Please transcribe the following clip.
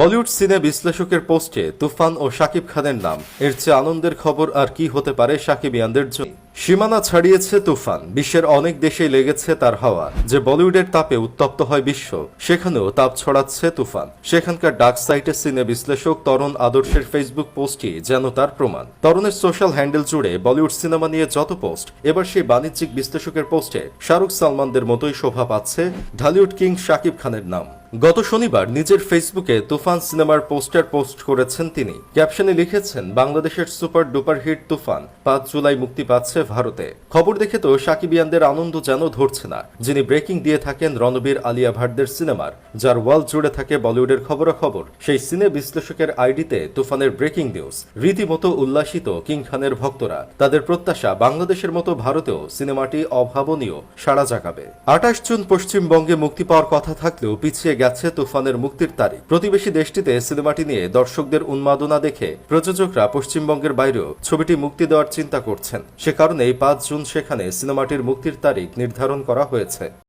বলিউড সিনে বিশ্লেষকের পোস্টে তুফান ও শাকিব খানের নাম। এর চেয়ে আনন্দের খবর আর কি হতে পারে সাকিবিয়ানদের জন্য? সীমানা ছাড়িয়েছে তুফান। বিশ্বের অনেক দেশেই লেগেছে তার হাওয়া। যে বলিউডের তাপে উত্তপ্ত হয় বিশ্ব, সেখানেও তাপ ছড়াচ্ছে তুফান। সেখানকার ডার্ক সাইটের সিনে বিশ্লেষক তরুণ আদর্শের ফেসবুক পোস্টটি যেন তার প্রমাণ। তরুণের সোশ্যাল হ্যান্ডেল জুড়ে বলিউড সিনেমা নিয়ে যত পোস্ট, এবার সেই বাণিজ্যিক বিশ্লেষকের পোস্টে শাহরুখ সালমানদের মতোই শোভা পাচ্ছে ঢালিউড কিং শাকিব খানের নাম। গত শনিবার নিজের ফেসবুকে তুফান সিনেমার পোস্টার পোস্ট করেছেন তিনি। ক্যাপশনে লিখেছেন, বাংলাদেশের সুপার ডুপার হিট তুফান, পাঁচ জুলাই মুক্তি পাচ্ছে ভারতে। খবর দেখে তো সাকিবিয়ানদের আনন্দ যেন ধরছে না। যিনি ব্রেকিং দিয়ে থাকেন রণবীর আলিয়া ভাটদের সিনেমার, যার ওয়াল জুড়ে থাকে বলিউডের খবরাখবর। সেই সিনে বিশ্লেষকের আইডিতে তুফানের ব্রেকিং নিউজ। রীতিমতো উল্লাসিত কিং খানের ভক্তরা। তাদের প্রত্যাশা, বাংলাদেশের মতো ভারতেও সিনেমাটি অভাবনীয়, সাড়া জাগাবে। আঠাশ জুন পশ্চিমবঙ্গে মুক্তি পাওয়ার কথা থাকলেও পিছিয়ে গেছে তুফানের মুক্তির তারিখ। প্রতিবেশী দেশটিতে সিনেমাটি নিয়ে দর্শকদের উন্মাদনা দেখে প্রযোজকরা পশ্চিমবঙ্গের বাইরেও ছবিটি মুক্তি দেওয়ার চিন্তা করছেন। সে কারণেই পাঁচ জুন সেখানে সিনেমাটির মুক্তির তারিখ নির্ধারণ করা হয়েছে।